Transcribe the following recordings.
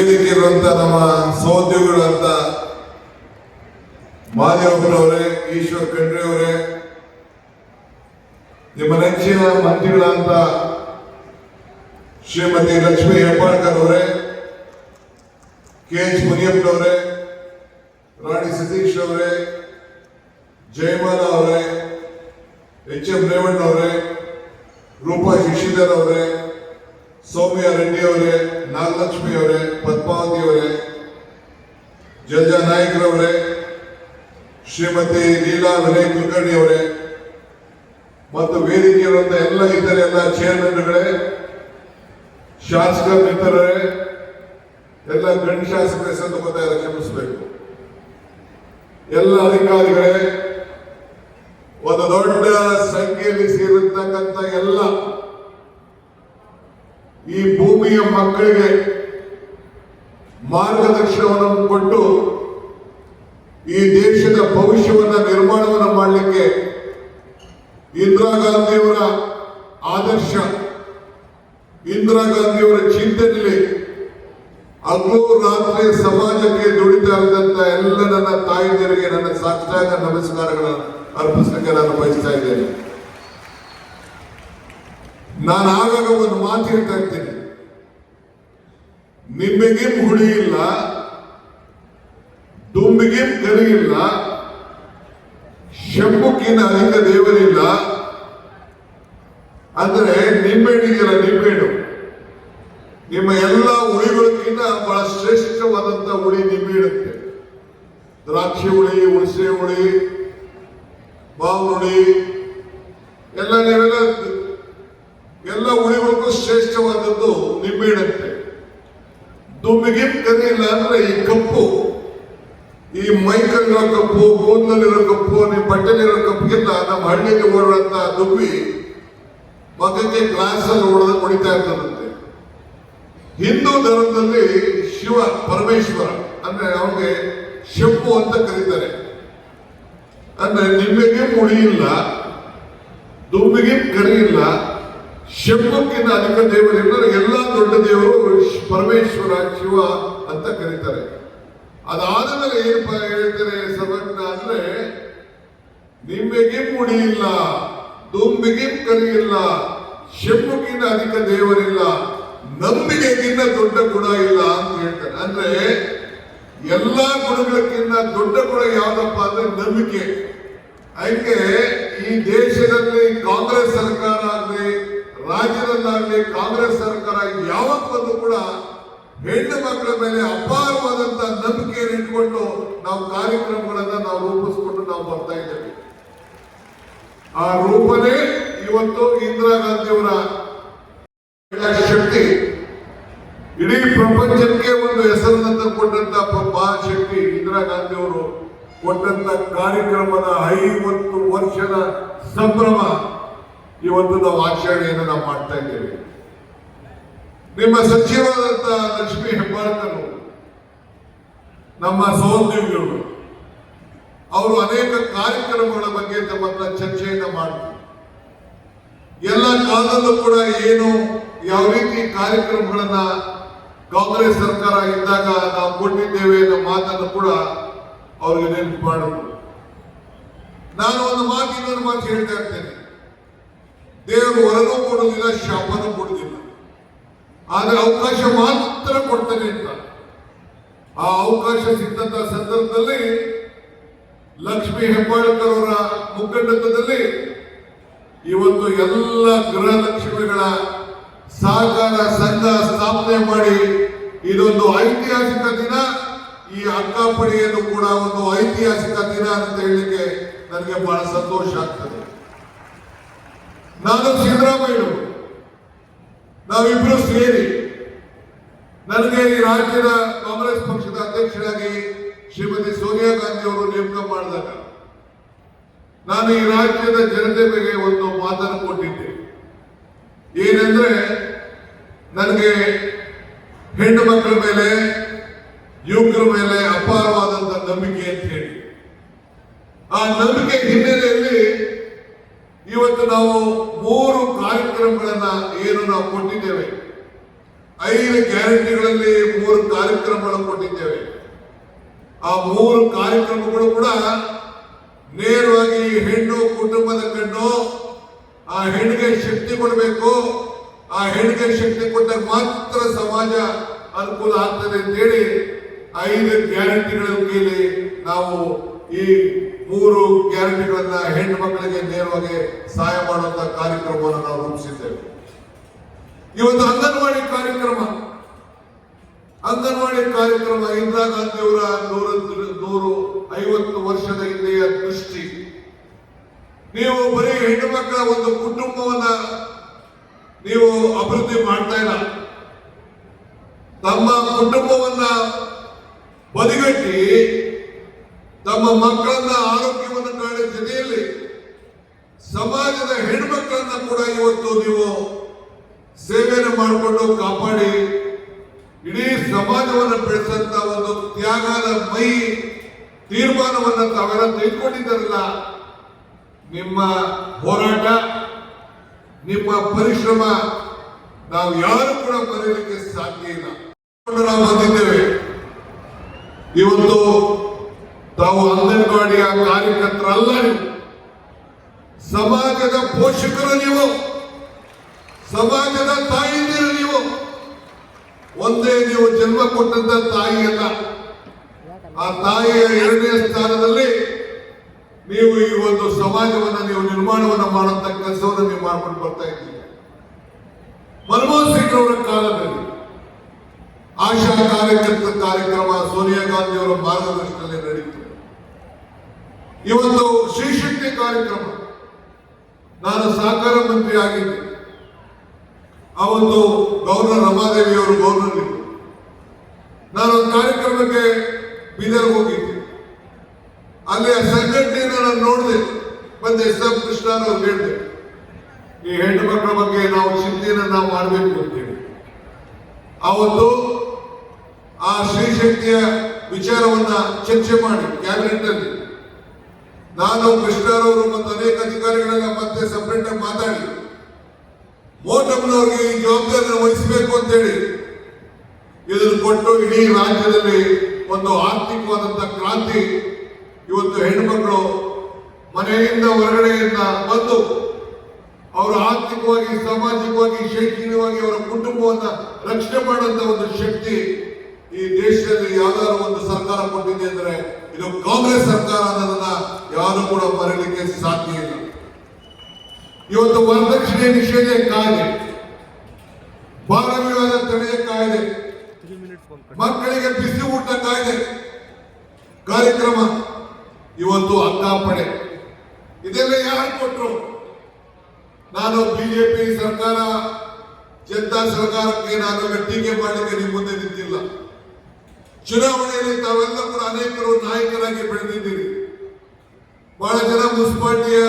ವೇದಿಕೆ ಇರುವಂತ ನಮ್ಮ ಸಹೋದ್ಯೋಗಿಗಳಂತ ಮಾದೇವಪ್ಪನವರೇ, ಈಶ್ವರ್ ಖಂಡ್ರೆ ಅವರೇ ನಿಮ್ಮ ನೆಚ್ಚಿನ ಮಂತ್ರಿಗಳಂತ ಶ್ರೀಮತಿ ಲಕ್ಷ್ಮೀ ಹೆಬ್ಬಾಳ್ಕರ್ ಅವರೇ, ಕೆ ಎಚ್ ಮುನಿಯಪ್ಪನವರೇ, ರಾಣಿ ಸತೀಶ್ ಅವರೇ, ಜಯಮಾಲ ಅವರೇ, ಎಚ್ ಎಂ ರೇವಣ್ಣ ಅವರೇ ರೂಪಾ ಶಶಿಧರ್ ಅವರೇ ಸೌಮ್ಯ ರೆಡ್ಡಿ ಅವರೇ ನಾಗಲಕ್ಷ್ಮಿ ಅವರೇ ಪದ್ಮಾವತಿ ಅವರೇ ಜಲ್ಜಾ ನಾಯಕರವರೇ, ಶ್ರೀಮತಿ ಲೀಲಾ ವಿನಯ್ ಕುಲಕರ್ಣಿ ಅವರೇ ಮತ್ತು ವೇದಿಕೆಯಿರುವಂತ ಎಲ್ಲ ಇತರ ಎಲ್ಲ ಚೇರ್ಮನ್ಗಳೇ ಶಾಸಕ ಮಿತ್ರರೇ, ಎಲ್ಲ ಗಣ್ಯ ಶಾಸಕರ ಹೆಸರು ತಗೋತಾ ಇದ್ದಾರೆ, ಕ್ಷಮಿಸಬೇಕು. ಎಲ್ಲ ಅಧಿಕಾರಿಗಳೇ, ಒಂದು ದೊಡ್ಡ ಸಂಖ್ಯೆಯಲ್ಲಿ ಸೇರಿರ್ತಕ್ಕಂಥ ಎಲ್ಲ ಈ ಭೂಮಿಯ ಮಕ್ಕಳಿಗೆ ಮಾರ್ಗದರ್ಶನವನ್ನು ಕೊಟ್ಟು ಈ ದೇಶದ ಭವಿಷ್ಯವನ್ನು ನಿರ್ಮಾಣವನ್ನು ಮಾಡಲಿಕ್ಕೆ ಇಂದಿರಾ ಗಾಂಧಿಯವರ ಆದರ್ಶ, ಇಂದಿರಾ ಗಾಂಧಿಯವರ ಚಿಂತನೆಯಲ್ಲಿ ಹಗಲು ರಾತ್ರಿ ಸಮಾಜಕ್ಕೆ ದುಡಿತಾ ಇದ್ದಂತ ಎಲ್ಲ ನನ್ನ ತಾಯಿಯರಿಗೆ ನನ್ನ ಸಾಷ್ಟಾಂಗ ನಮಸ್ಕಾರಗಳನ್ನು ಅರ್ಪಿಸಲಿಕ್ಕೆ ನಾನು ಬಯಸ್ತಾ ಇದ್ದೇನೆ. ನಾನು ಆಗಾಗ ಒಂದು ಮಾತು ಹೇಳ್ತಾ ಇರ್ತೇನೆ. ನಿಮ್ಮಿಗೆ ಹುಳಿ ಇಲ್ಲ ದುಂಬಿಗಿಂ ಕರಿ ಇಲ್ಲ ಶಂಭುಕ್ಕಿನ ಅಧಿಕ ದೇವರಿಲ್ಲ. ಅಂದ್ರೆ ನಿಂಬೆಹಣ್ಣಿಗೆಲ್ಲ ನಿಂಬೆಣ್ಣು ನಿಮ್ಮ ಎಲ್ಲ ಹುಳಿಗಳಿಗಿಂತ ಬಹಳ ಶ್ರೇಷ್ಠವಾದಂತ ಹುಳಿ ನಿಂಬೆ ಇಡುತ್ತೆ ದ್ರಾಕ್ಷಿ ಹುಳಿ, ಹುಣಸೆ ಹುಳಿ ಮಾವುಳಿ ಎಲ್ಲ ನೀವೆಲ್ಲ ಎಲ್ಲ ಹುಳಿಗಳಿಗೂ ಶ್ರೇಷ್ಠವಾದದ್ದು ನಿಂಬೆ ಇಡುತ್ತೆ ದುಮ್ಮಿಗೆ ಇಲ್ಲ ಅಂದ್ರೆ ಈ ಕಪ್ಪು, ಈ ಮೈಕಲ್ಲಿರೋ ಕಪ್ಪು ಕೂದಲಲ್ಲಿರೋ ಕಪ್ಪು, ನಿಮ್ಮ ಬಟ್ಟೆಲಿರೋ ಕಪ್ಪಿಗಿಂತ ನಮ್ಮ ಹಳ್ಳಿಗೆ ಓಡುವಂತ ದುಬ್ಬಿ ಮಗಕ್ಕೆ ಗ್ಲಾಸ್ ಅಲ್ಲಿ ಓಡದ ಹೊಡಿತಾ ಇರ್ತದಂತೆ ಹಿಂದೂ ಧರ್ಮದಲ್ಲಿ ಶಿವ ಪರಮೇಶ್ವರ ಅಂದ್ರೆ ಅವನಿಗೆ ಶಂಭು ಅಂತ ಕರೀತಾರೆ. ಅಂದ್ರೆ ನಿಮಗೆ ಮುಳಿ ಇಲ್ಲ ಕರಿಯಿಲ್ಲ ಶಂಭುಕ್ಕಿಂತ ಅಧಿಕ ದೇವರಿಲ್ಲ ಎಲ್ಲ ದೊಡ್ಡ ದೇವರು ಪರಮೇಶ್ವರ, ಶಿವ ಅಂತ ಕರೀತಾರೆ. ಅದಾದ ಮೇಲೆ ಏನಪ್ಪ ಹೇಳ್ತಾರೆ ಸಮಗ್ರ ಅಂದ್ರೆ ಇಲ್ಲ ದುಂಬಿಗೆ ಕರಿ ಇಲ್ಲ ಶಂಭುಕ್ಕಿಂತ ಅಧಿಕ ದೇವರಿಲ್ಲ, ನಂಬಿಕೆಗಿಂತ ದೊಡ್ಡ ಗುಣ ಇಲ್ಲ ಅಂತ ಹೇಳ್ತಾರೆ. ಅಂದ್ರೆ ಎಲ್ಲಾ ಗುಣಗಳಕ್ಕಿಂತ ದೊಡ್ಡ ಗುಣ ಯಾವ್ದಪ್ಪ ಅಂದ್ರೆ ನಂಬಿಕೆ. ಅದಕ್ಕೆ ಈ ದೇಶದಲ್ಲಿ ಕಾಂಗ್ರೆಸ್ ಸರ್ಕಾರ ಆಗಲಿ ರಾಜ್ಯದಲ್ಲಾಗಲಿ ಕಾಂಗ್ರೆಸ್ ಸರ್ಕಾರ ಯಾವತ್ತೂ ಕೂಡ ಹೆಣ್ಣು ಮಕ್ಕಳ ಮೇಲೆ ಅಪಾರವಾದಂತ ನಂಬಿಕೆಯನ್ನು ಇಟ್ಕೊಂಡು ನಾವು ಕಾರ್ಯಕ್ರಮಗಳನ್ನ ನಾವು ರೂಪಿಸ್ಕೊಂಡು ನಾವು ಬರ್ತಾ ಇದ್ದೇವೆ. ಆ ರೂಪನೇ ಇವತ್ತು ಇಂದಿರಾ ಗಾಂಧಿಯವರ ಶಕ್ತಿ. ಇಡೀ ಪ್ರಪಂಚಕ್ಕೆ ಒಂದು ಹೆಸರನ್ನು ತಂದುಕೊಂಡಂತ ಮಹಾಶಕ್ತಿ ಇಂದಿರಾ ಗಾಂಧಿಯವರು ಕೊಟ್ಟಂತ ಕಾರ್ಯಕ್ರಮದ ಐವತ್ತು ವರ್ಷದ ಸಂಭ್ರಮ. ಇವತ್ತು ನಾವು ಆಚರಣೆಯನ್ನು ನಾವು ಮಾಡ್ತಾ ಇದ್ದೇವೆ. ನಿಮ್ಮ ಸಚಿವರಾದಂತ ಲಕ್ಷ್ಮೀ ಹೆಬ್ಬಾಳ್ಕರು ನಮ್ಮ ಸಹೋದ್ಯೋಗಿಗಳು, ಅವರು ಅನೇಕ ಕಾರ್ಯಕ್ರಮಗಳ ಬಗ್ಗೆ ತಮ್ಮ ಚರ್ಚೆಯನ್ನು ಮಾಡ್ತಾರೆ. ಎಲ್ಲ ಕಾಲದಲ್ಲೂ ಕೂಡ ಏನು ಯಾವ ರೀತಿ ಕಾರ್ಯಕ್ರಮಗಳನ್ನ ಕಾಂಗ್ರೆಸ್ ಸರ್ಕಾರ ಇದ್ದಾಗ ನಾವು ಕೊಟ್ಟಿದ್ದೇವೆ ಅನ್ನೋ ಮಾತನ್ನು ಕೂಡ ಅವರಿಗೆ ನೆನಪು ಮಾಡಿದ್ರು ನಾನು ಒಂದು ಮಾತು ಇನ್ನೊಂದು ಮಾತು ಹೇಳ್ತಾ ಇರ್ತೇನೆ. ದೇವರು ವರನೂ ಕೊಡುವುದಿಲ್ಲ, ಶಾಪನು ಕೊಡುವುದಿಲ್ಲ. ಆದರೆ ಅವಕಾಶ ಮಾತ್ರ ಕೊಡ್ತಾನೆ ಅಂತ. ಆ ಅವಕಾಶ ಸಿಕ್ಕಂತ ಸಂದರ್ಭದಲ್ಲಿ ಲಕ್ಷ್ಮಿ ಹೆಬ್ಬಾಳ್ಕರ್ ಅವರ ಮುಖಂಡತ್ವದಲ್ಲಿ ಇವತ್ತು ಎಲ್ಲ ಗೃಹಲಕ್ಷ್ಮಿಗಳ ಸಹಕಾರ ಸಂಘ ಸ್ಥಾಪನೆ ಮಾಡಿ ಇದೊಂದು ಐತಿಹಾಸಿಕ ದಿನ. ಈ ಅಕ್ಕಾಪಡಿಯನ್ನು ಕೂಡ ಒಂದು ಐತಿಹಾಸಿಕ ದಿನ ಅಂತ ಹೇಳಲಿಕ್ಕೆ ನನಗೆ ಬಹಳ ಸಂತೋಷ ಆಗ್ತದೆ. ನಾನು ಸಿದ್ದರಾಮಯ್ಯ ನಾವಿಬ್ರು ಸೇರಿ ನನಗೆ ಈ ರಾಜ್ಯದ ಕಾಂಗ್ರೆಸ್ ಪಕ್ಷದ ಅಧ್ಯಕ್ಷರಾಗಿ ಶ್ರೀಮತಿ ಸೋನಿಯಾ ಗಾಂಧಿ ಅವರು ನೇಮಕ ಮಾಡಿದಾಗ ನಾನು ಈ ರಾಜ್ಯದ ಜನತೆ ಬಗ್ಗೆ ಒಂದು ಮಾತನ್ನು ಕೊಟ್ಟಿದ್ದೆ. ಏನೆಂದ್ರೆ ನನಗೆ ಹೆಣ್ಣು ಮಕ್ಕಳ ಮೇಲೆ, ಯುವಕರ ಮೇಲೆ ಅಪಾರವಾದಂತ ನಂಬಿಕೆ ಅಂತ ಹೇಳಿ. ಆ ನಂಬಿಕೆ ಹಿನ್ನೆಲೆಯಲ್ಲಿ ಇವತ್ತು ನಾವು ಮೂರು ಕಾರ್ಯಕ್ರಮಗಳನ್ನ ಏನು ನಾವು ಕೊಟ್ಟಿದ್ದೇವೆ. ಐದು ಗ್ಯಾರಂಟಿಗಳಲ್ಲಿ ಮೂರು ಕಾರ್ಯಕ್ರಮಗಳನ್ನು ಕೊಟ್ಟಿದ್ದೇವೆ. ಆ ಮೂರು ಕಾರ್ಯಕ್ರಮಗಳು ಕೂಡ ನೇರವಾಗಿ ಹೆಣ್ಣು ಕುಟುಂಬದ ಕಣ್ಣು, ಆ ಹೆಣ್ಣಿಗೆ ಶಕ್ತಿ ಕೊಡಬೇಕು, ಆ ಹೆಣ್ಣಿಗೆ ಶಕ್ತಿ ಕೊಟ್ಟಾಗ ಮಾತ್ರ ಸಮಾಜ ಅನುಕೂಲ ಆಗ್ತದೆ ಅಂತೇಳಿ ಐದು ಗ್ಯಾರಂಟಿಗಳ ಮೇಲೆ ನಾವು ಈ ಮೂರು ಗ್ಯಾರಂಟಿಗಳನ್ನ ಹೆಣ್ಣು ಮಕ್ಕಳಿಗೆ ನೇರವಾಗಿ ಸಹಾಯ ಮಾಡುವಂತಹ ಕಾರ್ಯಕ್ರಮವನ್ನು ನಾವು ರೂಪಿಸಿದ್ದೇವೆ. ಇವತ್ತು ಅಂಗನವಾಡಿ ಕಾರ್ಯಕ್ರಮ ಅಂಗನವಾಡಿ ಕಾರ್ಯಕ್ರಮ ಇಂದಿರಾ ಗಾಂಧಿಯವರ ನೂರ, ನೂರು ಐವತ್ತು ವರ್ಷದ ಹಿಂದೆಯ ದೃಷ್ಟಿ. ನೀವು ಬರೀ ಹೆಣ್ಣು ಮಕ್ಕಳ ಒಂದು ಕುಟುಂಬವನ್ನ ನೀವು ಅಭಿವೃದ್ಧಿ ಮಾಡ್ತಾ ಇಲ್ಲ. ತಮ್ಮ ಕುಟುಂಬವನ್ನ ಬದಿಗಟ್ಟಿ, ತಮ್ಮ ಮಕ್ಕಳನ್ನ ಆರೋಗ್ಯವನ್ನು ಕಾಣೋ ಜೊತೆಯಲ್ಲಿ ಸಮಾಜದ ಹೆಣ್ಮಕ್ಕಳನ್ನ ಕೂಡ ಇವತ್ತು ನೀವು ಸೇವೆಯನ್ನು ಮಾಡಿಕೊಂಡು ಕಾಪಾಡಿ ಇಡೀ ಸಮಾಜವನ್ನು ಬೆಳೆಸಂತ ಒಂದು ತ್ಯಾಗದ ಮೈ ತೀರ್ಮಾನವನ್ನ ತಾವೆಲ್ಲ ತೆಗೆದುಕೊಂಡಿದ್ದಾರಲ್ಲ ನಿಮ್ಮ ಹೋರಾಟ, ನಿಮ್ಮ ಪರಿಶ್ರಮ, ನಾವು ಯಾರು ಕೂಡ ಮರೆಯಲಿಕ್ಕೆ ಸಾಧ್ಯ ಇಲ್ಲ. ನಾವು ಬಂದಿದ್ದೇವೆ. ಇವತ್ತು ತಾವು ಅಂಗನವಾಡಿಯ ಕಾರ್ಯಕರ್ತರಲ್ಲ ನೀವು. ಸಮಾಜದ ಪೋಷಕರು ನೀವು. ಸಮಾಜದ ತಾಯಿಯಂದಿರು ನೀವು. ಒಂದೇ ನೀವು ಜನ್ಮ ಕೊಟ್ಟಂತ ತಾಯಿಯಲ್ಲ. ಆ ತಾಯಿಯ ಎರಡನೇ ಸ್ಥಾನದಲ್ಲಿ ನೀವು ಈ ಒಂದು ಸಮಾಜವನ್ನು ನೀವು ನಿರ್ಮಾಣವನ್ನು ಮಾಡುವಂತ ಕೆಲಸವನ್ನು ನೀವು ಮಾಡ್ಕೊಂಡು ಬರ್ತಾ ಇದ್ದೀರಿ. ಮನಮೋಹನ್ ಸಿಂಗ್ ಅವರ ಕಾಲದಲ್ಲಿ ಆಶಾ ಕಾರ್ಯಕರ್ತ ಕಾರ್ಯಕ್ರಮ ಸೋನಿಯಾ ಗಾಂಧಿ ಅವರ ಮಾರ್ಗದರ್ಶನದಲ್ಲಿ ನಡೀತು. ಇವತ್ತು ಶ್ರೀಶಕ್ತಿ ಕಾರ್ಯಕ್ರಮ ನಾನು ಸಹಕಾರ ಮಂತ್ರಿ ಆಗಿದ್ದೆ. ಆ ಒಂದು ಗೌರ್ನರ್ ರಮಾದೇವಿ ಅವರು ಗೌರ್ನರ್ ನಾನು ಕಾರ್ಯಕ್ರಮಕ್ಕೆ ಬೀದರ್ ಹೋಗಿದ್ದೆ. ಅಲ್ಲಿ ಆ ಸಂಘಟನೆಯನ್ನು ನಾನು ನೋಡಿದೆ, ಬಂದು ಎಸ್ ಎಂ ಕೃಷ್ಣನವ್ರು ಹೇಳಿದೆ, ಈ ಹೆಣ್ಣು ಮಕ್ಕಳ ಬಗ್ಗೆ ನಾವು ಚಿಂತೆಯನ್ನು ನಾವು ಮಾಡಬೇಕು ಅಂತೇಳಿ. ಅವತ್ತು ಆ ಶ್ರೀಶಕ್ತಿಯ ವಿಚಾರವನ್ನ ಚರ್ಚೆ ಮಾಡಿ ಕ್ಯಾಬಿನೆಟ್ ಅಲ್ಲಿ ನಾನು ಕೃಷ್ಣರವರು ಮತ್ತು ಅನೇಕ ಅಧಿಕಾರಿಗಳೆಲ್ಲ ಮತ್ತೆ ಸಪರೇಟ್ ಆಗಿ ಮಾತಾಡಿ, ಮೋಟಮ್ನವ್ರಿಗೆ ಈ ಜವಾಬ್ದಾರಿಯನ್ನು ವಹಿಸಬೇಕು ಅಂತೇಳಿ, ಇದನ್ನು ಕೊಟ್ಟು ಇಡೀ ರಾಜ್ಯದಲ್ಲಿ ಒಂದು ಆರ್ಥಿಕವಾದಂತ ಕ್ರಾಂತಿ ಇವತ್ತು ಹೆಣ್ಮಕ್ಳು ಮನೆಯಿಂದ ಹೊರಗಡೆಯಿಂದ ಬಂದು ಅವರು ಆರ್ಥಿಕವಾಗಿ, ಸಾಮಾಜಿಕವಾಗಿ, ಶೈಕ್ಷಣಿಕವಾಗಿ ಅವರ ಕುಟುಂಬವನ್ನು ರಕ್ಷಣೆ ಮಾಡುವಂತ ಒಂದು ಶಕ್ತಿ ಈ ದೇಶದಲ್ಲಿ ಯಾವ್ದಾದ್ರು ಒಂದು ಸರ್ಕಾರ ಕೊಟ್ಟಿದೆ ಅಂದ್ರೆ ಇದು ಕಾಂಗ್ರೆಸ್ ಸರ್ಕಾರ ಅನ್ನೋದನ್ನ ಯಾರು ಕೂಡ ಬರಲಿಕ್ಕೆ ಸಾಧ್ಯ ಇಲ್ಲ. ಇವತ್ತು ವರದಕ್ಷಿಣೆ ನಿಷೇಧ ಕಾಯ್ದೆ ಬಾಲ ವಿವಾದ ತಡೆಯ ಕಾಯ್ದೆ, ಮಕ್ಕಳಿಗೆ ಬಿಸಿ ಊಟ ಕಾಯ್ದೆ, ಕಾರ್ಯಕ್ರಮ. ಇವತ್ತು ಅಕ್ಕಾಪಡೆ ಇದೆಲ್ಲ ಯಾರು ಕೊಟ್ಟರು ನಾನು ಬಿಜೆಪಿ ಸರ್ಕಾರ, ಜನತಾ ಸರ್ಕಾರಕ್ಕೆ ನಾನು ಟೀಕೆ ಮಾಡಲಿಕ್ಕೆ ನಿಮ್ಮ ಮುಂದೆ ನಿಂತಿಲ್ಲ. ಚುನಾವಣೆಯಲ್ಲಿ ತಾವೆಲ್ಲ ಕೂಡ ಅನೇಕರು ನಾಯಕರಾಗಿ ಬೆಳೆದಿದ್ದೀರಿ. ಬಹಳ ಜನ ಮುನ್ಸಿಪಾಲಿಟಿಯ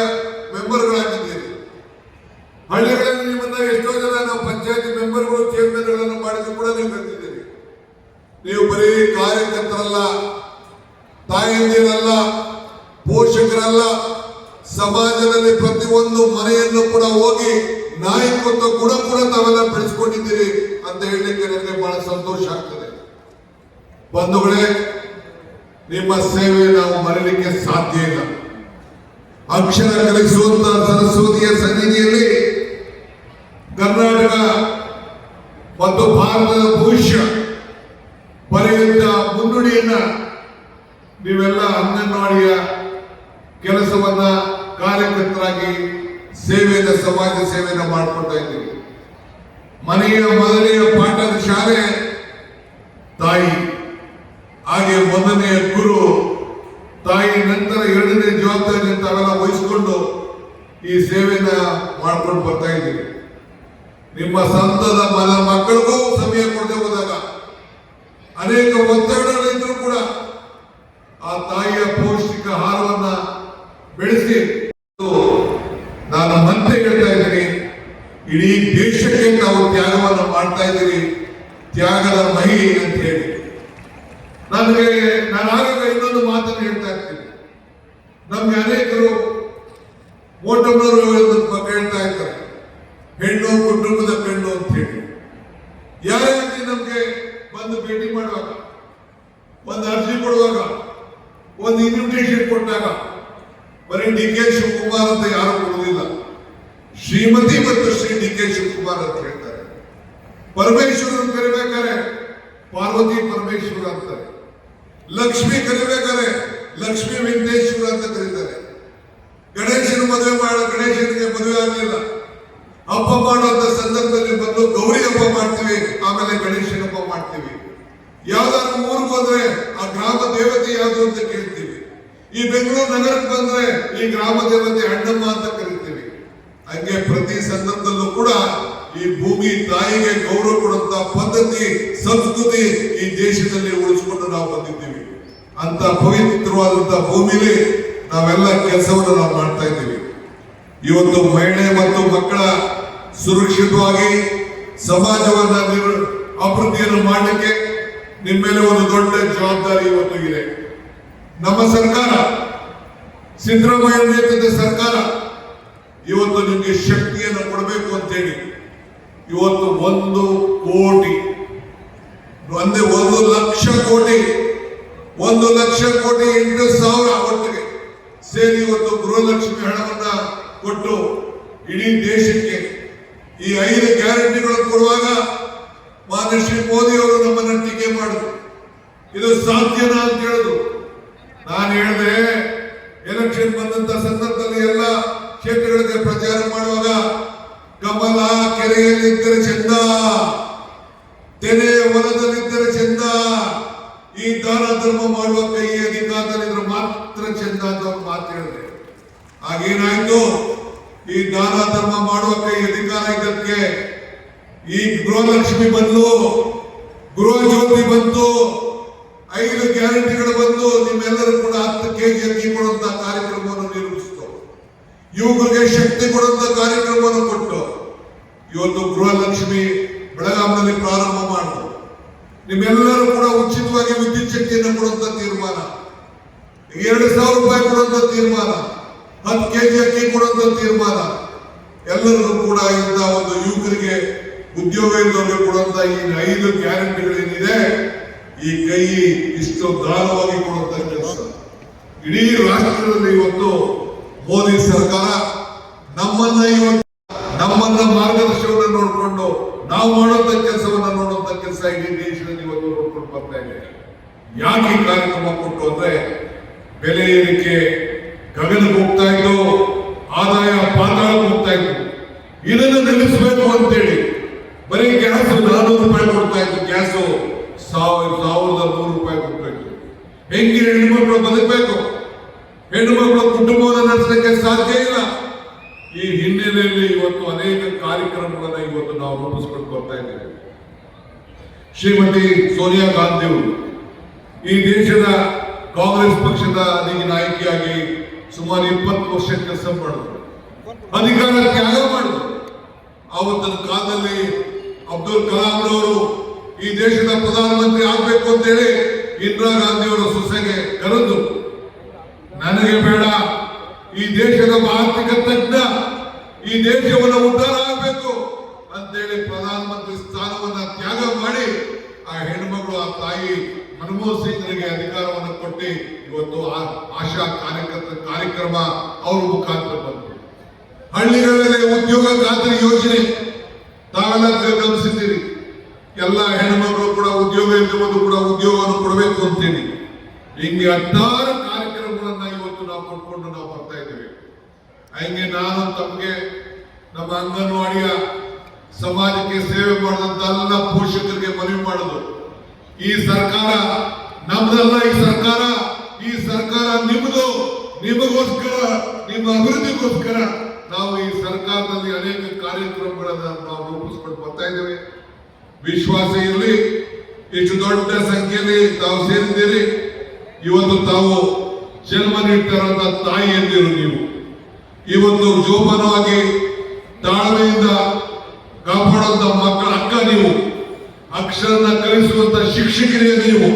ಮೆಂಬರ್ಗಳಾಗಿದ್ದೀರಿ ಹಳ್ಳಿಗಳಲ್ಲಿ ನಿಮ್ಮನ್ನ ಎಷ್ಟೋ ಜನ ನಾವು ಪಂಚಾಯತಿ ಮೆಂಬರ್ಗಳು ಚೇರ್ಮನ್ಗಳನ್ನು ಮಾಡಿದ್ರು ಕೂಡ ನೀವು ಕಲ್ತಿದ್ದೀರಿ ನೀವು ಬರೀ ಕಾರ್ಯಕರ್ತರಲ್ಲ ತಾಯಂದಿರಲ್ಲ ಪೋಷಕರಲ್ಲ ಸಮಾಜದಲ್ಲಿ ಪ್ರತಿಯೊಂದು ಮನೆಯನ್ನು ಕೂಡ ಹೋಗಿ ನಾಯಕತ್ವ ಗುಣ ಕೂಡ ತಾವೆಲ್ಲ ಬೆಳೆಸ್ಕೊಂಡಿದ್ದೀರಿ ಅಂತ ಹೇಳಲಿಕ್ಕೆ ನನಗೆ ಬಹಳ ಸಂತೋಷ ಆಗ್ತದೆ. ಬಂಧುಗಳೇ, ನಿಮ್ಮ ಸೇವೆ ನಾವು ಮರಲಿಕ್ಕೆ ಸಾಧ್ಯ ಇಲ್ಲ. ಅಕ್ಷರ ಕಲಿಸುವಂತ ಸರಸ್ವತಿಯ ಸನ್ನಿಧಿಯಲ್ಲಿ ಕರ್ನಾಟಕ ಮತ್ತು ಭಾರತದ ಭವಿಷ್ಯ ಬರೆಯುವಂತ ಮುನ್ನುಡಿಯನ್ನ ನೀವೆಲ್ಲ ಅಂಗನವಾಡಿಯ ಕೆಲಸವನ್ನ ಕಾರ್ಯಕರ್ತರಾಗಿ ಸೇವೆಯನ್ನು ಸಮಾಜ ಸೇವೆಯನ್ನು ಮಾಡ್ಕೊಳ್ತಾ ಇದ್ದೀವಿ ಮನೆಯ ಮೊದಲನೆಯ ಪಾಠದ ಶಾಲೆ. ತಾಯಿ, ಹಾಗೆ ಮೊದಲನೆಯ ಗುರು, ತಾಯಿ ನಂತರ ಎರಡನೇ ಜವಾಬ್ದಾರಿ ತಾವೆಲ್ಲ ವಹಿಸಿಕೊಂಡು ಈ ಸೇವೆಯನ್ನ ಮಾಡ್ಕೊಂಡು ಬರ್ತಾ ಇದ್ದೀವಿ ನಿಮ್ಮ ಸಂತದ ಮಕ್ಕಳಿಗೂ ಸಮಯ ಕೊಡದೆ ಹೋದಾಗ ಅನೇಕ ಒತ್ತಡಗಳಿದ್ರು ಕೂಡ ಆ ತಾಯಿಯ ಪೌಷ್ಟಿಕ ಆಹಾರವನ್ನ ಬೆಳೆಸಿ ಇವತ್ತು ನಾನು ಮತ್ತೆ ಹೇಳ್ತಾ ಇದ್ದೀನಿ ಇಡೀ ದೇಶಕ್ಕೆ ತಾವು ತ್ಯಾಗವನ್ನು ಮಾಡ್ತಾ ಇದ್ದೀರಿ ತ್ಯಾಗದ ಮಹಿ ಅಂತ ಹೇಳಿ ನನಗೆ ನಾನು ಆಗಾಗ ಇನ್ನೊಂದು ಮಾತನ್ನು ಹೇಳ್ತಾ ಇರ್ತೀನಿ ನಮ್ಗೆ ಅನೇಕರು ಓಟಮ್ಮನವರು ಹೇಳ್ತಾ ಇರ್ತಾರೆ ಹೆಣ್ಣು ಕುಟುಂಬದ ಹೆಣ್ಣು ಅಂತ ಹೇಳಿ ಯಾರ್ಯಾರು ಒಂದು ಅರ್ಜಿ ಕೊಡುವಾಗ ಒಂದು ಇನ್ವಿಟೇಷನ್ ಕೊಟ್ಟಾಗ ಬರೀ ಡಿ ಕೆ ಶಿವಕುಮಾರ್ ಅಂತ ಯಾರು ಕೊಡುವುದಿಲ್ಲ. ಶ್ರೀಮತಿ ಮತ್ತು ಶ್ರೀ ಡಿ ಕೆ ಶಿವಕುಮಾರ್ ಅಂತ ಹೇಳ್ತಾರೆ. ಪರಮೇಶ್ವರನ್ ಕರಿಬೇಕಾರೆ ಪಾರ್ವತಿ ಪರಮೇಶ್ವರ ಅಂತಾರೆ ಲಕ್ಷ್ಮಿ ಕರಿಬೇಕಾರೆ ಲಕ್ಷ್ಮಿ ವೆಂಕಟೇಶ್ವರ ಅಂತ ಕರೀತಾರೆ. ಗಣೇಶನ ಮದುವೆ ಮಾಡ, ಗಣೇಶನಿಗೆ ಮದುವೆ ಆಗಲಿಲ್ಲ. ಹಬ್ಬ ಮಾಡುವಂತ ಸಂದರ್ಭದಲ್ಲಿ ಬಂದು ಗೌರಿ ಹಬ್ಬ ಮಾಡ್ತೀವಿ, ಆಮೇಲೆ ಗಣೇಶನ ಹಬ್ಬ ಮಾಡ್ತೀವಿ. ಯಾವ್ದಾದ್ರು ಊರಿಗೆ ಹೋದ್ರೆ ಆ ಗ್ರಾಮ ದೇವತೆ ಯಾವುದು ಅಂತ ಕೇಳ್ತೀವಿ. ಈ ಬೆಂಗಳೂರು ನಗರಕ್ಕೆ ಬಂದ್ರೆ ಈ ಗ್ರಾಮ ದೇವತೆ ಅಣ್ಣಮ್ಮ ಅಂತ ಕರಿತೀವಿ. ಹಂಗೆ ಪ್ರತಿ ಸಂದರ್ಭದಲ್ಲೂ ಕೂಡ ಈ ಭೂಮಿ ತಾಯಿಗೆ ಗೌರವ ಕೊಡುವಂತ ಪದ್ಧತಿ, ಸಂಸ್ಕೃತಿ ಈ ದೇಶದಲ್ಲಿ ಉಳಿಸ್ಕೊಂಡು ನಾವು ಬಂದಿದ್ದೀವಿ. ಅಂತ ಪವಿತ್ರವಾದಂತ ಭೂಮಿಲಿ ನಾವೆಲ್ಲ ಕೆಲಸವನ್ನು ನಾವು ಮಾಡ್ತಾ ಇದ್ದೀವಿ. ಇವತ್ತು ಮಹಿಳೆ ಮತ್ತು ಮಕ್ಕಳ ಸುರಕ್ಷಿತವಾಗಿ ಸಮಾಜವನ್ನ ಅಭಿವೃದ್ಧಿಯನ್ನು ಮಾಡಲಿಕ್ಕೆ ನಿಮ್ಮ ಮೇಲೆ ಒಂದು ದೊಡ್ಡ ಜವಾಬ್ದಾರಿ ಇವತ್ತು ಇದೆ. ನಮ್ಮ ಸರ್ಕಾರ, ಸಿದ್ದರಾಮಯ್ಯ ನೇತೃತ್ವದ ಸರ್ಕಾರ, ಇವತ್ತು ನಿಮಗೆ ಶಕ್ತಿಯನ್ನು ಕೊಡಬೇಕು ಅಂತೇಳಿ ಇವತ್ತು ಒಂದು ಕೋಟಿ, ಒಂದೇ ಒಂದು ಲಕ್ಷ ಕೋಟಿ, ಒಂದು ಲಕ್ಷ ಕೋಟಿ ಎಂಟು ಸಾವಿರ ಒಟ್ಟಿಗೆ ಸೇರಿ ಇವತ್ತು ಗೃಹಲಕ್ಷ್ಮಿ ಹಣವನ್ನ ಕೊಟ್ಟು ಇಡೀ ದೇಶಕ್ಕೆ ಈ ಐದು ಗ್ಯಾರಂಟಿಗಳು ಕೊಡುವಾಗ ಮಾನ್ಯ ಶ್ರೀ ಮೋದಿ ಅವರು ನಮ್ಮನ್ನ ಟೀಕೆ ಮಾಡಿದ್ರು. ಇದು ಸಾಧ್ಯನಾ ಅಂತ ಹೇಳಿದ್ರು ನಾನು ಹೇಳಿದೆ ಎಲೆಕ್ಷನ್ ಬಂದಂತ ಸಂದರ್ಭದಲ್ಲಿ ಎಲ್ಲ ಕ್ಷೇತ್ರಗಳಿಗೆ ಪ್ರಚಾರ ಮಾಡುವಾಗ ಕಮಲ ಕೆರೆಯಲ್ಲಿದ್ದರೆ ಚಂದ ತೆನೆ ಹೊಲದಲ್ಲಿದ್ದರೆ ಚಂದ ಈ ದಾನ ಧರ್ಮ ಮಾಡುವ ಕೈ ಅಧಿಕಾರದಲ್ಲಿದ್ರೆ ಮಾತ್ರ ಚಂದ ಅಂತ ಒಂದು ಮಾತು ಹೇಳಿದೆ ಆಗೇನಾಯ್ತು ಈ ದಾನ ಧರ್ಮ ಮಾಡುವ ಕೈ ಅಧಿಕಾರ ಇದ್ದಕ್ಕೆ ಈ ಗೃಹಲಕ್ಷ್ಮಿ ಬಂದು ಗೃಹ ಜ್ಯೋತಿ ಬಂತು ಐದು ಗ್ಯಾರಂಟಿಗಳು ನಿಮ್ಮೆಲ್ಲರೂ ಕೂಡ ಹತ್ತು ಕೆಜಿ ಅಕ್ಕಿ ಕೊಡುವಂತಹ ಕಾರ್ಯಕ್ರಮವನ್ನು ನಿರ್ಮಿಸಿತು. ಯುವಕರಿಗೆ ಶಕ್ತಿ ಕೊಡುವಂತಹ ಕಾರ್ಯಕ್ರಮವನ್ನು ಕೊಟ್ಟು ಇವತ್ತು ಗೃಹಲಕ್ಷ್ಮಿ ಬೆಳಗಾವಿನಲ್ಲಿ ಪ್ರಾರಂಭ ಮಾಡಿದ್ರು. ನಿಮ್ಮೆಲ್ಲರೂ ಕೂಡ ಉಚಿತವಾಗಿ ವಿದ್ಯುತ್ ಶಕ್ತಿಯನ್ನು ಕೊಡುವಂತ ತೀರ್ಮಾನ. ಎರಡು ಸಾವಿರ ರೂಪಾಯಿ ಕೊಡುವಂತ ತೀರ್ಮಾನ. ಹತ್ತು ಕೆಜಿ ಅಕ್ಕಿ ಕೊಡುವಂತ ತೀರ್ಮಾನ. ಎಲ್ಲರೂ ಕೂಡ ಇಂತಹ ಒಂದು ಯುವಕರಿಗೆ ಉದ್ಯೋಗ ಇಲ್ಲದವರಿಗೆ ಕೊಡುವಂತ ಈ ಐದು ಗ್ಯಾರಂಟಿಗಳೇನಿದೆ ಈ ಕೈ ಇಷ್ಟು ದಾನವಾಗಿ ಕೊಡುವಂತ ಕೆಲಸ. ಇಡೀ ರಾಷ್ಟ್ರದಲ್ಲಿ ಇವತ್ತು ಮೋದಿ ಸರ್ಕಾರ ನಮ್ಮನ್ನ ಇವತ್ತು ನಮ್ಮನ್ನ ಮಾರ್ಗದರ್ಶನವನ್ನು ನೋಡಿಕೊಂಡು ನಾವು ಮಾಡುವಂತ ಕೆಲಸವನ್ನ ನೋಡುವಂತ ಕೆಲಸ ಇಡೀ ದೇಶದಲ್ಲಿ ಇವತ್ತು ನೋಡ್ಕೊಂಡು ಬರ್ತಾ ಇದೆ. ಯಾಕೆ ಈ ಕಾರ್ಯಕ್ರಮ ಕೊಟ್ಟು ಅಂದ್ರೆ ಬೆಲೆ ಏರಿಕೆ ಗಗನಕ್ಕೆ ಹೋಗ್ತಾ ಇದ್ದು ಆದಾಯ ಪಾತಾಳಕ್ಕೆ ಹೋಗ್ತಾ ಇತ್ತು ಇದನ್ನು ನಿಲ್ಲಿಸಬೇಕು ಅಂತೇಳಿ ಬರೀ ಗ್ಯಾಸ್ ನಾನೂರು ರೂಪಾಯಿ ಕೊಡ್ತಾ ಇತ್ತು ಗ್ಯಾಸು ಸಾವಿರ ಸಾವಿರದ ನೂರು ರೂಪಾಯಿ ಕೊಡ್ಬೇಕು ಹೆಂಗೆ ಹೆಣ್ಣುಮಕ್ಕಳು ಬದುಕಬೇಕು ಹೆಣ್ಣುಮಕ್ಕಳು ಕುಟುಂಬವನ್ನು ನಡೆಸಲಿಕ್ಕೆ ಸಾಧ್ಯ ಇಲ್ಲ. ಈ ಹಿನ್ನೆಲೆಯಲ್ಲಿ ಇವತ್ತು ಅನೇಕ ಕಾರ್ಯಕ್ರಮಗಳನ್ನ ಇವತ್ತು ನಾವು ರೂಪಿಸ್ಕೊಂಡು ಬರ್ತಾ ಇದ್ದೇವೆ. ಶ್ರೀಮತಿ ಸೋನಿಯಾ ಗಾಂಧಿ ಈ ದೇಶದ ಕಾಂಗ್ರೆಸ್ ಪಕ್ಷದ ನಾಯಕಿಯಾಗಿ ಸುಮಾರು ಇಪ್ಪತ್ತು ವರ್ಷ ಕೆಲಸ ಮಾಡಿದ್ರು. ಅಧಿಕಾರ ತ್ಯಾಗ ಮಾಡಿದ್ರು. ಆವತ್ತಿನ ಕಾಲದಲ್ಲಿ ಅಬ್ದುಲ್ ಕಲಾಂ ಅವರು ಈ ದೇಶದ ಪ್ರಧಾನಮಂತ್ರಿ ಆಗ್ಬೇಕು ಅಂತೇಳಿ ಇಂದಿರಾ ಗಾಂಧಿಯವರ ಸೊಸೆಗೆ ಕರೆದು ನನಗೆ ಬೇಡ. ಈ ದೇಶದ ಆರ್ಥಿಕ ತಜ್ಞ, ಈ ದೇಶವನ್ನು ಉದ್ಧಾರ ಆಗಬೇಕು ಅಂತೇಳಿ ಪ್ರಧಾನಮಂತ್ರಿ ಸ್ಥಾನವನ್ನ ತ್ಯಾಗ ಮಾಡಿ ಆ ಹೆಣ್ಮಗಳು, ಆ ತಾಯಿ ಮನಮೋಹನ್ ಸಿಂಗ್ರಿಗೆ ಅಧಿಕಾರವನ್ನು ಕೊಟ್ಟು ಇವತ್ತು ಆಶಾ ಕಾರ್ಯಕರ್ತ ಕಾರ್ಯಕ್ರಮ ಅವ್ರ ಮುಖಾಂತರ ಬಂತು. ಹಳ್ಳಿಗಳಲ್ಲಿ ಉದ್ಯೋಗ ಖಾತ್ರಿ ಯೋಜನೆ ತಾವೆಲ್ಲ ಗಮನಿಸಿದ್ದೀರಿ. ಎಲ್ಲ ಹೆಣ್ಮಗಳು ಕೂಡ ಉದ್ಯೋಗ ಇಲ್ಲದವರು ಕೂಡ ಉದ್ಯೋಗವನ್ನು ಕೊಡಬೇಕು ಅಂತೇಳಿ ಹಿಂಗೆ ನಾವು ಕೊಟ್ಕೊಂಡು ನಾವು ಬರ್ತಾ ಇದ್ದೇವೆ. ಹಂಗೆ ನಾನು ತಮಗೆ ನಮ್ಮ ಅಂಗನವಾಡಿಯ ಸಮಾಜಕ್ಕೆ ಸೇವೆ ಮಾಡಿದಂತ ಎಲ್ಲ ಪೋಷಕರಿಗೆ ಮನವಿ ಮಾಡೋದು. ಈ ಸರ್ಕಾರ ನಮ್ದಲ್ಲ, ಈ ಸರ್ಕಾರ ಈ ಸರ್ಕಾರ ನಿಮ್ಮದು ನಿಮಗೋಸ್ಕರ, ನಿಮ್ಮ ಅಭಿವೃದ್ಧಿಗೋಸ್ಕರ ನಾವು ಈ ಸರ್ಕಾರದಲ್ಲಿ ಅನೇಕ ಕಾರ್ಯಕ್ರಮಗಳನ್ನು ನಾವು ರೂಪಿಸ್ಕೊಂಡು ಬರ್ತಾ ಇದ್ದೇವೆ. ವಿಶ್ವಾಸ ಇರಲಿ ಇಷ್ಟು ದೊಡ್ಡ ಸಂಖ್ಯೆಯಲ್ಲಿ ತಾವು ಸೇರಿದ್ದೀರಿ. ಇವತ್ತು ತಾವು ಜನ್ಮ ನೀಡ್ತಾರಂತ ತಾಯಿ ಎಂದಿರು ನೀವು. ಇವತ್ತು ಜೋಪಾನವಾಗಿ ತಾಳ್ಮೆಯಿಂದ ಕಾಪಾಡುವಂತ ಮಕ್ಕಳ ಅಕ್ಕ ನೀವು. ಅಕ್ಷರನ ಕಲಿಸುವಂತ ಶಿಕ್ಷಕರೇ ನೀವು.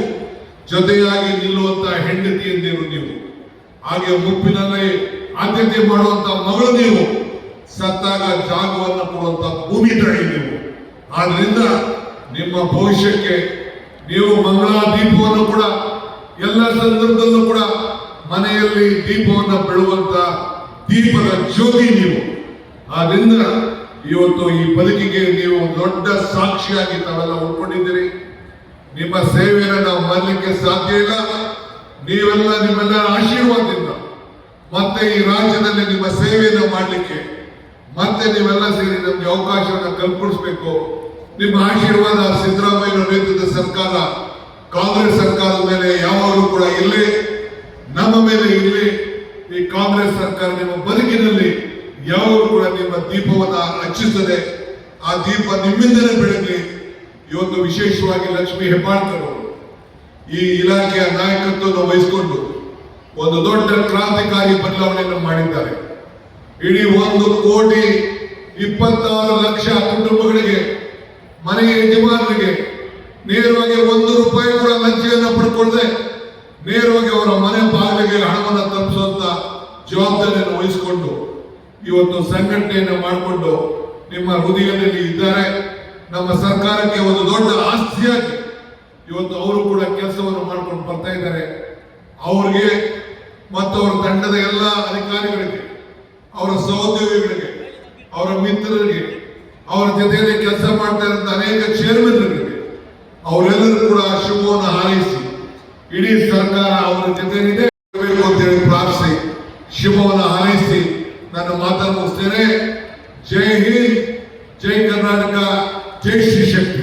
ಜೊತೆಯಾಗಿ ನಿಲ್ಲುವಂತ ಹೆಂಡತಿ ಎಂದಿರು ನೀವು. ಹಾಗೆ ಮುಪ್ಪಿನಲ್ಲಿ ಆದ್ಯತೆ ಮಾಡುವಂತ ಮಗಳು ನೀವು. ಸತ್ತಾಗ ಜಾಗವನ್ನು ಕೊಡುವಂತ ಭೂಮಿ ತಾಯಿ ನೀವು. ಆದ್ರಿಂದ ನಿಮ್ಮ ಭವಿಷ್ಯಕ್ಕೆ ನೀವು ಮಂಗಳ ದೀಪವನ್ನು ಕೂಡ ಎಲ್ಲ ಸಂದರ್ಭದಲ್ಲೂ ಕೂಡ ಮನೆಯಲ್ಲಿ ದೀಪವನ್ನು ಬೆಳುವಂತ ದೀಪದ ಜ್ಯೋತಿ ನೀವು. ಆದ್ರಿಂದ ಇವತ್ತು ಈ ಬದುಕಿಗೆ ನೀವು ದೊಡ್ಡ ಸಾಕ್ಷಿಯಾಗಿ ತಾವೆಲ್ಲ ಉಳ್ಕೊಂಡಿದ್ದೀರಿ. ನಿಮ್ಮ ಸೇವೆಯನ್ನು ನಾವು ಮಾಡಲಿಕ್ಕೆ ಸಾಧ್ಯ ಇಲ್ಲ. ನೀವೆಲ್ಲ ನಿಮ್ಮೆಲ್ಲ ಆಶೀರ್ವಾದದಿಂದ ಮತ್ತೆ ಈ ರಾಜ್ಯದಲ್ಲಿ ನಿಮ್ಮ ಸೇವೆಯನ್ನು ಮಾಡಲಿಕ್ಕೆ ಮತ್ತೆ ನೀವೆಲ್ಲ ಸೇರಿ ನಮಗೆ ಅವಕಾಶವನ್ನು ಕಲ್ಪಿಸಬೇಕು. ನಿಮ್ಮ ಆಶೀರ್ವಾದ ಸಿದ್ದರಾಮಯ್ಯ ನೇತೃತ್ವದ ಸರ್ಕಾರ, ಕಾಂಗ್ರೆಸ್ ಸರ್ಕಾರದ ಮೇಲೆ ಯಾವಾಗಲೂ ಕೂಡ ಇಲ್ಲೇ ನಮ್ಮ ಮೇಲೆ ಇರಲಿ. ಈ ಕಾಂಗ್ರೆಸ್ ಸರ್ಕಾರ ನಿಮ್ಮ ಬದುಕಿನಲ್ಲಿ ಯಾವಾಗಲೂ ಕೂಡ ನಿಮ್ಮ ದೀಪವನ್ನ ಹಚ್ಚಿಸುತ್ತದೆ ಆ ದೀಪ ನಿಮ್ಮಿಂದಲೇ ಬೆಳಗ್ಲಿ. ಇವತ್ತು ವಿಶೇಷವಾಗಿ ಲಕ್ಷ್ಮೀ ಹೆಬ್ಬಾಳ್ಕರ್ ಈ ಇಲಾಖೆಯ ನಾಯಕತ್ವವನ್ನು ವಹಿಸಿಕೊಂಡು ಒಂದು ದೊಡ್ಡ ಕ್ರಾಂತಿಕಾರಿ ಬದಲಾವಣೆಯನ್ನು ಮಾಡಿದ್ದಾರೆ. ಇಡೀ ಒಂದು ಕೋಟಿ ಇಪ್ಪತ್ತಾರು ಲಕ್ಷ ಕುಟುಂಬಗಳಿಗೆ ಮನೆಯ ಯಜಮಾನರಿಗೆ ನೇರವಾಗಿ ಒಂದು ರೂಪಾಯಿ ಕೂಡ ಲಂಚವನ್ನು ಪಡ್ಕೊಳ್ಳದೆ ನೇರವಾಗಿ ಅವರ ಮನೆ ಬಾಗಿಲಿಗೆ ಹಣವನ್ನು ತಲುಪಿಸುವಂತ ಜವಾಬ್ದಾರಿಯನ್ನು ವಹಿಸಿಕೊಂಡು ಇವತ್ತು ಸಂಘಟನೆಯನ್ನು ಮಾಡಿಕೊಂಡು ನಿಮ್ಮ ಹೃದಯದಲ್ಲಿ ಇದ್ದಾರೆ. ನಮ್ಮ ಸರ್ಕಾರಕ್ಕೆ ಒಂದು ದೊಡ್ಡ ಆಸ್ತಿಯಾಗಿ ಇವತ್ತು ಅವರು ಕೂಡ ಕೆಲಸವನ್ನು ಮಾಡ್ಕೊಂಡು ಬರ್ತಾ ಇದ್ದಾರೆ. ಅವ್ರಿಗೆ ಮತ್ತು ಅವರ ತಂಡದ ಎಲ್ಲ ಅಧಿಕಾರಿಗಳಿಗೆ, ಅವರ ಸಹೋದ್ಯೋಗಿಗಳಿಗೆ, ಅವರ ಮಿತ್ರರಿಗೆ, ಅವರ ಜೊತೆಯಲ್ಲಿ ಕೆಲಸ ಮಾಡ್ತಾ ಇರುವಂತಹ ಅನೇಕ ಚೇರ್ಮನ್ಗಳಿಗೆ ಅವರೆಲ್ಲರೂ ಕೂಡ ಶುಭವನ್ನು ಹಾರೈಸಿ ಇಡೀ ಸರ್ಕಾರ ಅವರ ಜೊತೆಗಿದೆ ಅಂತ ಹೇಳಿ ಪ್ರಾರ್ಥಿಸಿ ಶಿವವನ್ನು ಹಾರೈಸಿ ನನ್ನ ಮಾತನ್ನು ಮುಗಿಸ್ತೇನೆ. ಜೈ ಹಿಂದ್, ಜೈ ಕರ್ನಾಟಕ, ಜೈ ಶ್ರೀ ಶಕ್ತಿ.